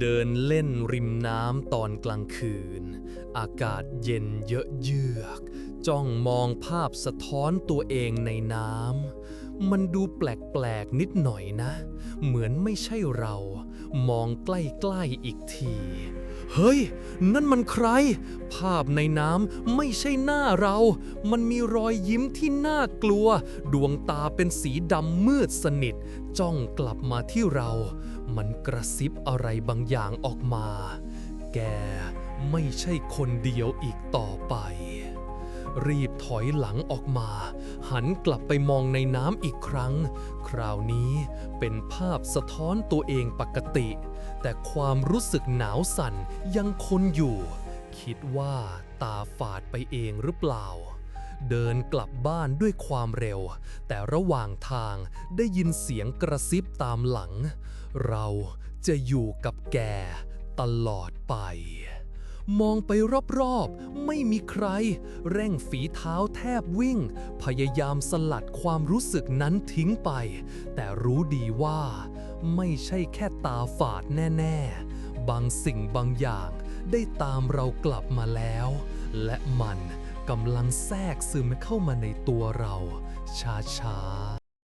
เดินเล่นริมน้ำตอนกลางคืน อากาศเย็นเยอะเยือก จ้องมองภาพสะท้อนตัวเองในน้ำ มันดูแปลกๆนิดหน่อยนะ เหมือนไม่ใช่เรา มองใกล้ๆอีกที เฮ้ย นั่นมันใคร ภาพในน้ำไม่ใช่หน้าเรา มันมีรอยยิ้มที่น่ากลัว ดวงตาเป็นสีดำมืดสนิท จ้องกลับมาที่เรา มันกระซิบอะไรบางอย่างออกมา แกไม่ใช่คนเดียวอีกต่อไป รีบถอยหลังออกมา หันกลับไปมองในน้ำอีกครั้ง คราวนี้เป็นภาพสะท้อนตัวเองปกติ แต่ความรู้สึกหนาวสั่นยังคงอยู่ คิดว่าตาฝาดไปเองหรือเปล่า เดินกลับบ้านด้วยความเร็ว แต่ระหว่างทางได้ยินเสียงกระซิบตามหลัง เราจะอยู่กับแกตลอดไป มองไปรอบๆ ไม่มีใคร เร่งฝีเท้าแทบวิ่ง พยายามสลัดความรู้สึกนั้นทิ้งไป แต่รู้ดีว่า ไม่ใช่แค่ตาฝาดแน่ๆ บางสิ่งบางอย่างได้ตามเรากลับมาแล้ว และมันกำลังแทรกซึมเข้ามาในตัวเรา ช้าๆ